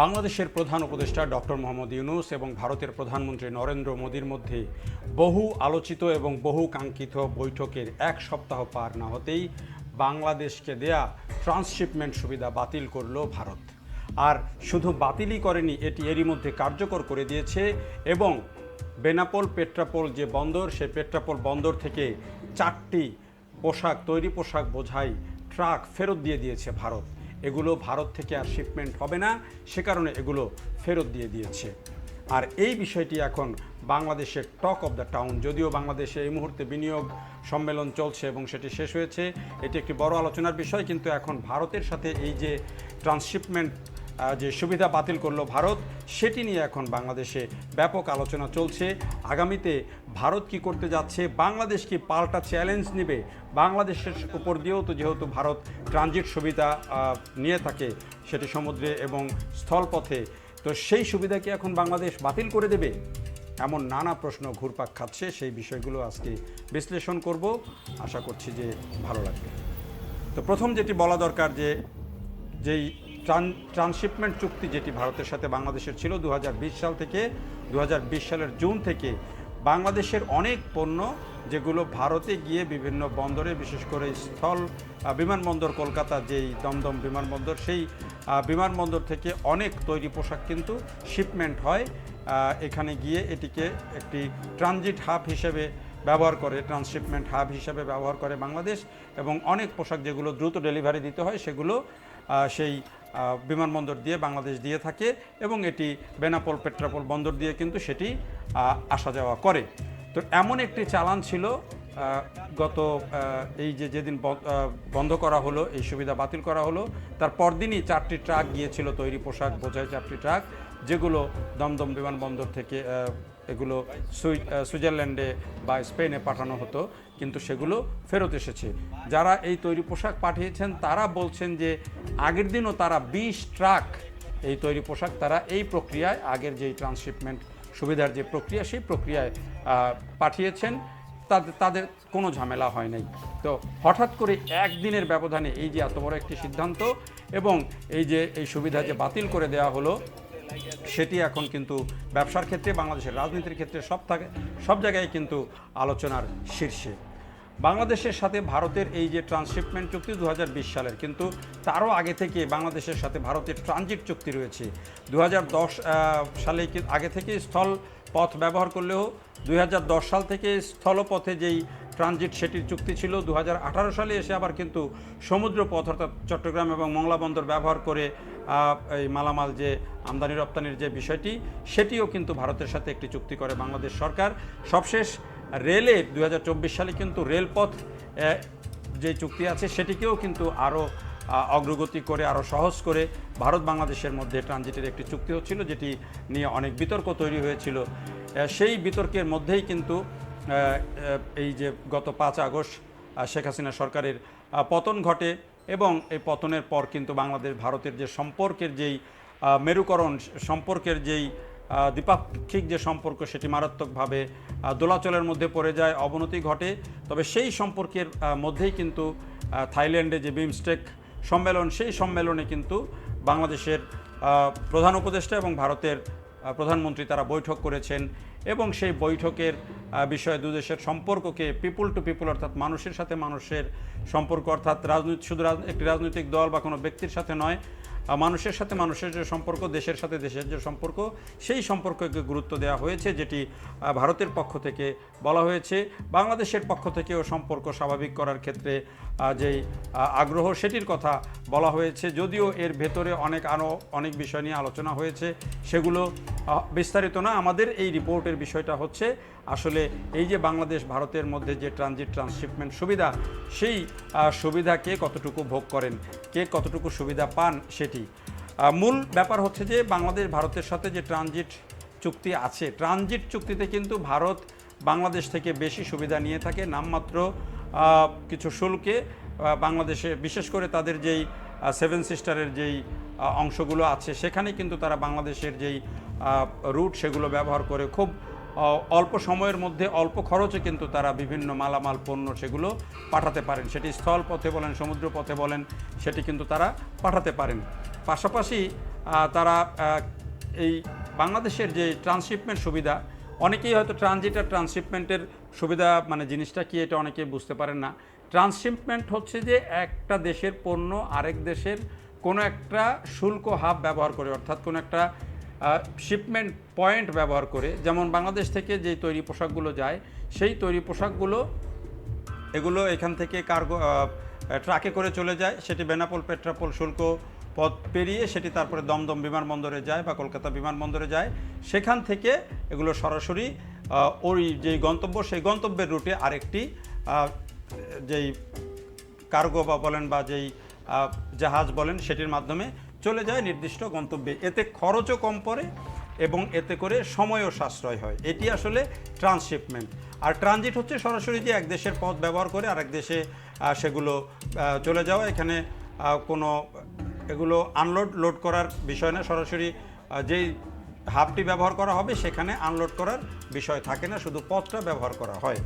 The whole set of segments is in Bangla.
বাংলাদেশের প্রধান উপদেষ্টা ডক্টর মোহাম্মদ ইউনুস এবং ভারতের প্রধানমন্ত্রী নরেন্দ্র মোদীর মধ্যে বহু আলোচিত এবং বহু কাঙ্ক্ষিত বৈঠকের এক সপ্তাহ পার না হতেই বাংলাদেশকে দেয়া ট্রান্সশিপমেন্ট সুবিধা বাতিল করল ভারত। আর শুধু বাতিলই করেনি, এটি এরই মধ্যে কার্যকর করে দিয়েছে এবং বেনাপোল পেট্রাপোল যে বন্দর সে পেট্রাপোল বন্দর থেকে চারটি পোশাক, তৈরি পোশাক বোঝাই ট্রাক ফেরত দিয়ে দিয়েছে ভারত। এগুলো ভারত থেকে আর শিপমেন্ট হবে না। সে কারণে এগুলো ফেরত দিয়ে দিয়েছে। আর এই বিষয়টি এখন বাংলাদেশের টক অফ দ্য টাউন যদিও বাংলাদেশে এই মুহূর্তে বিনিয়োগ সম্মেলন চলছে এবং সেটি শেষ হয়েছে, এটি একটি বড় আলোচনার বিষয়। কিন্তু এখন ভারতের সাথে এই যে ট্রান্সশিপমেন্ট যে সুবিধা বাতিল করল ভারত সেটি নিয়ে এখন বাংলাদেশে ব্যাপক আলোচনা চলছে। আগামীতে ভারত কি করতে যাচ্ছে? বাংলাদেশ কি পাল্টা চ্যালেঞ্জ নেবে? বাংলাদেশের উপর দিয়েও তো যেহেতু ভারত ট্রানজিট সুবিধা নিয়ে থাকে সেটি সমুদ্রে এবং স্থলপথে, তো সেই সুবিধা কি এখন বাংলাদেশ বাতিল করে দেবে? এমন নানা প্রশ্ন ঘুরপাক খাচ্ছে, সেই বিষয়গুলো আজকে বিশ্লেষণ করব। আশা করছি যে ভালো লাগবে। তো প্রথম যেটি বলা দরকার যে, যেই ট্রান্সশিপমেন্ট চুক্তি যেটি ভারতের সাথে বাংলাদেশের ছিল দু হাজার বিশ সাল থেকে দু হাজার বিশ সালের জুন থেকে বাংলাদেশের অনেক পণ্য যেগুলো ভারতে গিয়ে বিভিন্ন বন্দরে, বিশেষ করে স্থল বিমানবন্দর কলকাতা যেই দমদম বিমানবন্দর, সেই বিমানবন্দর থেকে অনেক তৈরি পোশাক কিন্তু শিপমেন্ট হয়। এখানে গিয়ে এটিকে একটি ট্রানজিট হাব হিসেবে ব্যবহার করে ট্রান্সশিপমেন্ট হাব হিসেবে ব্যবহার করে বাংলাদেশ এবং অনেক পোশাক যেগুলো দ্রুত ডেলিভারি দিতে হয় সেগুলো সেই বিমানবন্দর দিয়ে বাংলাদেশ দিয়ে থাকে এবং এটি বেনাপোল পেট্রাপোল বন্দর দিয়ে কিন্তু সেটি আসা যাওয়া করে। তো এমন একটি চালান ছিল গত এই যে যেদিন বন্ধ করা হলো, এই সুবিধা বাতিল করা হলো, তার পরদিনই চারটি ট্রাক গিয়েছিল তৈরি পোশাক বোঝায় চারটি ট্রাক। যেগুলো দমদম বিমানবন্দর থেকে এগুলো সুই- সুইজারল্যান্ডে বা স্পেনে পাঠানো হতো, কিন্তু সেগুলো ফেরত এসেছে। যারা এই তৈরি পোশাক পাঠিয়েছেন, তারা বলছেন যে আগের দিনও তারা বিশ ট্রাক এই তৈরি পোশাক তারা এই প্রক্রিয়ায়, আগের যেই ট্রান্সশিপমেন্ট সুবিধার যে প্রক্রিয়া, সেই প্রক্রিয়ায় পাঠিয়েছেন। তাদের তাদের কোনো ঝামেলা হয় নাই। তো হঠাৎ করে একদিনের ব্যবধানে এই যে এত বড় একটি সিদ্ধান্ত এবং এই যে, এই সুবিধা যে বাতিল করে দেওয়া হলো সেটি এখন কিন্তু ব্যবসার ক্ষেত্রে, বাংলাদেশের রাজনীতির ক্ষেত্রে সব থাকে, সব জায়গায় কিন্তু আলোচনার শীর্ষে। বাংলাদেশের সাথে ভারতের এই যে ট্রান্সশিপমেন্ট চুক্তি দু হাজার বিশ সালের, কিন্তু তারও আগে থেকে বাংলাদেশের সাথে ভারতের ট্রানজিট চুক্তি রয়েছে। দু হাজার দশ সালে আগে থেকে স্থল পথ ব্যবহার করলেও দু হাজার দশ সাল থেকে স্থলপথে যেই ট্রানজিট সেটির চুক্তি ছিল দু হাজার আঠারো সালে এসে আবার কিন্তু সমুদ্র পথ অর্থাৎ চট্টগ্রাম এবং মংলা বন্দর ব্যবহার করে এই মালামাল যে আমদানি রপ্তানির যে বিষয়টি, সেটিও কিন্তু ভারতের সাথে একটি চুক্তি করে বাংলাদেশ সরকার। সবশেষ রেলে দু হাজার চব্বিশ সালে কিন্তু রেলপথ যে চুক্তি আছে, সেটিকেও কিন্তু আরও অগ্রগতি করে আরও সহজ করে ভারত বাংলাদেশের মধ্যে ট্রানজিটের একটি চুক্তি হচ্ছিল, যেটি নিয়ে অনেক বিতর্ক তৈরি হয়েছিল। সেই বিতর্কের মধ্যেই কিন্তু এই যে গত পাঁচ আগস্ট শেখ হাসিনা সরকারের পতন ঘটে। এবং এই পতনের পর কিন্তু বাংলাদেশ ভারতের যে সম্পর্কের যেই মেরুকরণ, সম্পর্কের যেই দ্বিপাক্ষিক যে সম্পর্ক সেটি মারাত্মকভাবে দোলাচলের মধ্যে পড়ে যায়, অবনতি ঘটে। তবে সেই সম্পর্কের মধ্যেই কিন্তু থাইল্যান্ডে যে বিমস্টেক সম্মেলন, সেই সম্মেলনে কিন্তু বাংলাদেশের প্রধান উপদেষ্টা এবং ভারতের প্রধানমন্ত্রী তারা বৈঠক করেছেন। এবং সেই বৈঠকের বিষয়ে দুদেশের সম্পর্ককে পিপুল টু পিপুল অর্থাৎ মানুষের সাথে মানুষের সম্পর্ক অর্থাৎ রাজনৈতিক, শুধু একটি রাজনৈতিক দল বা কোনো ব্যক্তির সাথে নয় মানুষের সাথে মানুষের যে সম্পর্ক, দেশের সাথে দেশের যে সম্পর্ক, সেই সম্পর্ককে গুরুত্ব দেওয়া হয়েছে, যেটি ভারতের পক্ষ থেকে বলা হয়েছে। বাংলাদেশের পক্ষ থেকেও সম্পর্ক স্বাভাবিক করার ক্ষেত্রে যেই আগ্রহ, সেটির কথা বলা হয়েছে। যদিও এর ভেতরে অনেক আরও অনেক বিষয় নিয়ে আলোচনা হয়েছে, সেগুলো বিস্তারিত না। আমাদের এই রিপোর্টের বিষয়টা হচ্ছে, আসলে এই যে বাংলাদেশ, ভারতের মধ্যে যে ট্রানজিট, ট্রান্সশিপমেন্ট সুবিধা, সেই সুবিধা কে কতটুকু ভোগ করেন, কে কতটুকু সুবিধা পান, সেটি আহ, মূল ব্যাপার হচ্ছে যে বাংলাদেশ ভারতের সাথে যে ট্রানজিট চুক্তি আছে ট্রানজিট চুক্তিতে কিন্তু ভারত বাংলাদেশ থেকে বেশি সুবিধা নিয়ে থাকে। নামমাত্র কিছু শুল্কে বাংলাদেশে বিশেষ করে তাদের যেই সেভেন সিস্টারের যেই অংশগুলো আছে সেখানে কিন্তু তারা বাংলাদেশের যেই রুট সেগুলো ব্যবহার করে খুব অল্প সময়ের মধ্যে অল্প খরচে কিন্তু তারা বিভিন্ন মালামাল, পণ্য সেগুলো পাঠাতে পারেন। সেটি স্থল পথে বলেন, সমুদ্র পথে বলেন, সেটি কিন্তু তারা পাঠাতে পারেন। পাশাপাশি তারা এই বাংলাদেশের যে ট্রান্সশিপমেন্ট সুবিধা, অনেকেই হয়তো ট্রানজিট আর ট্রান্সশিপমেন্টের সুবিধা মানে জিনিসটা কি এটা অনেকেই বুঝতে পারেন না। ট্রান্সশিপমেন্ট হচ্ছে যে একটা দেশের পণ্য আরেক দেশের কোনো একটা শুল্ক হাব ব্যবহার করে, অর্থাৎ কোনো একটা শিপমেন্ট পয়েন্ট ব্যবহার করে, যেমন বাংলাদেশ থেকে যে তৈরি পোশাকগুলো যায়, সেই তৈরি পোশাকগুলো, এগুলো এখান থেকে কার্গো ট্রাকে করে চলে যায়। সেটি বেনাপোল, পেট্রাপোল, শুল্ক পথ পেরিয়ে সেটি তারপরে দমদম বিমানবন্দরে যায় বা কলকাতা বিমানবন্দরে যায়। সেখান থেকে এগুলো সরাসরি ওই যেই গন্তব্য, সেই গন্তব্যের রুটে আরেকটি যেই কার্গো বা বলেন বা যেই জাহাজ বলেন, সেটির মাধ্যমে চলে যায় নির্দিষ্ট গন্তব্যে। এতে খরচও কম পড়ে এবং এতে করে সময়ও সাশ্রয় হয়। এটি আসলে ট্রান্সশিপমেন্ট। আর ট্রানজিট হচ্ছে সরাসরি যে এক দেশের পথ ব্যবহার করে আরেক দেশে সেগুলো চলে যাওয়া। এখানে কোনো, এগুলো আনলোড, লোড করার বিষয় না। সরাসরি যেই হাবটি ব্যবহার করা হবে, সেখানে আনলোড করার বিষয় থাকে না। শুধু পথটা ব্যবহার করা হয়।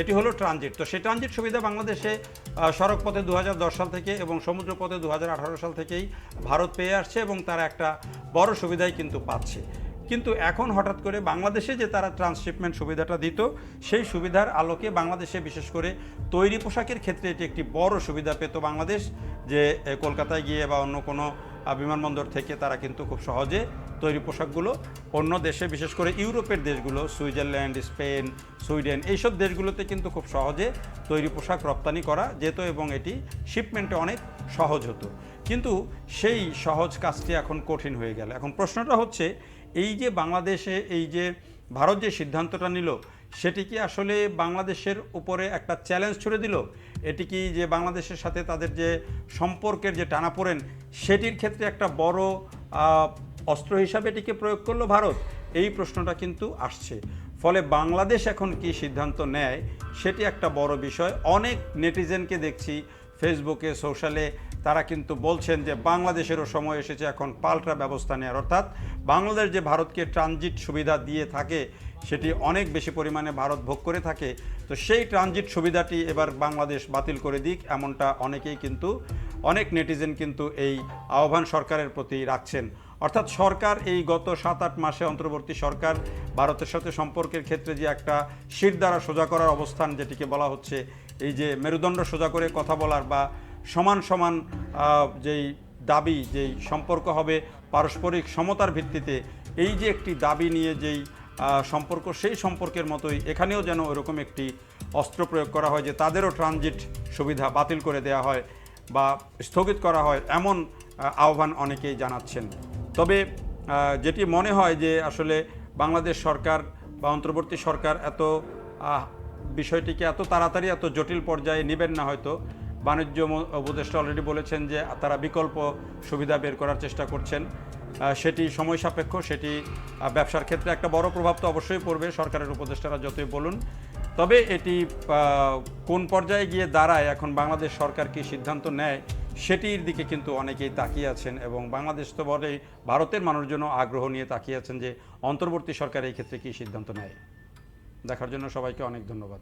এটি হলো ট্রানজিট। তো সেই ট্রানজিট সুবিধা বাংলাদেশে সড়ক পথে দু হাজার দশ সাল থেকে এবং সমুদ্র পথে দু হাজার আঠারো সাল থেকেই ভারত পেয়ে আসছে এবং তারা একটা বড় সুবিধাই কিন্তু পাচ্ছে। কিন্তু এখন হঠাৎ করে বাংলাদেশে যে তারা ট্রান্সশিপমেন্ট সুবিধাটা দিত, সেই সুবিধার আলোকে বাংলাদেশে বিশেষ করে তৈরি পোশাকের ক্ষেত্রে এটি একটি বড় সুবিধা পেত বাংলাদেশ, যে কলকাতায় গিয়ে বা অন্য কোনো বিমানবন্দর থেকে তারা কিন্তু খুব সহজে তৈরি পোশাকগুলো, অন্য দেশে, বিশেষ করে ইউরোপের দেশগুলো, সুইজারল্যান্ড, স্পেন, সুইডেন, এইসব দেশগুলোতে কিন্তু খুব সহজে তৈরি পোশাক রপ্তানি করা যেত এবং এটি শিপমেন্টে অনেক সহজ হতো। কিন্তু সেই সহজ কাজটি এখন কঠিন হয়ে গেল। এখন প্রশ্নটা হচ্ছে, এই যে বাংলাদেশে, এই যে ভারত যে সিদ্ধান্তটা নিল, সেটি কি আসলে বাংলাদেশের উপরে একটা চ্যালেঞ্জ ছুড়ে দিল? এটি কি যে বাংলাদেশের সাথে তাদের যে সম্পর্কের যে টানাপোড়েন, সেটির ক্ষেত্রে একটা বড় অস্ত্র হিসাবে এটিকে প্রয়োগ করল ভারত? এই প্রশ্নটা কিন্তু আসছে। ফলে বাংলাদেশ এখন কি সিদ্ধান্ত নেয়, সেটি একটা বড় বিষয়। অনেক নেটিজেনকে দেখছি ফেসবুকে, সোশ্যালে, তারা কিন্তু বলছেন যে বাংলাদেশেরও সময় এসেছে এখন পাল্টা ব্যবস্থা নেওয়ার অর্থাৎ বাংলাদেশ যে ভারতকে ট্রানজিট সুবিধা দিয়ে থাকে, সেটি অনেক বেশি পরিমাণে ভারত ভোগ করে থাকে। তো সেই ট্রানজিট সুবিধাটি এবার বাংলাদেশ বাতিল করে দিক, এমনটা অনেকেই কিন্তু, অনেক নেটিজেন কিন্তু এই আহ্বান সরকারের প্রতি রাখছেন। অর্থাৎ সরকার এই গত সাত আট মাসে অন্তর্বর্তী সরকার ভারতের সাথে সম্পর্কের ক্ষেত্রে যে একটা শির দ্বারা সোজা করার অবস্থান, যেটিকে বলা হচ্ছে এই যে মেরুদণ্ড সোজা করে কথা বলার বা সমান সমান যেই দাবি, যেই সম্পর্ক হবে পারস্পরিক সমতার ভিত্তিতে, এই যে একটি দাবি নিয়ে যেই সম্পর্ক, সেই সম্পর্কের মতোই এখানেও যেন ওরকম একটি অস্ত্র প্রয়োগ করা হয় যে তাদেরও ট্রানজিট সুবিধা বাতিল করে দেওয়া হয় বা স্থগিত করা হয় এমন আহ্বান অনেকেই জানাচ্ছেন। তবে যেটি মনে হয় যে আসলে বাংলাদেশ সরকার বা অন্তর্বর্তী সরকার এত বিষয়টিকে এত তাড়াতাড়ি, এত জটিল পর্যায়ে নেবেন না হয়তো। বাণিজ্য উপদেষ্টা অলরেডি বলেছেন যে তারা বিকল্প সুবিধা বের করার চেষ্টা করছেন। সেটি সময় সাপেক্ষ, সেটি ব্যবসার ক্ষেত্রে একটা বড় প্রভাব তো অবশ্যই পড়বে। সরকারের উপদেষ্টারা যতই বলুন তবে এটি কোন পর্যায়ে গিয়ে দাঁড়ায়, এখন বাংলাদেশ সরকার কি সিদ্ধান্ত নেয়, সেটির দিকে কিন্তু অনেকেই তাকিয়ে আছেন এবং বাংলাদেশ তো বলে ভারতের মানুষজনও আগ্রহ নিয়ে তাকিয়ে আছেন যে অন্তর্বর্তী সরকার এই ক্ষেত্রে কী সিদ্ধান্ত নেয়। দেখার জন্য সবাইকে অনেক ধন্যবাদ।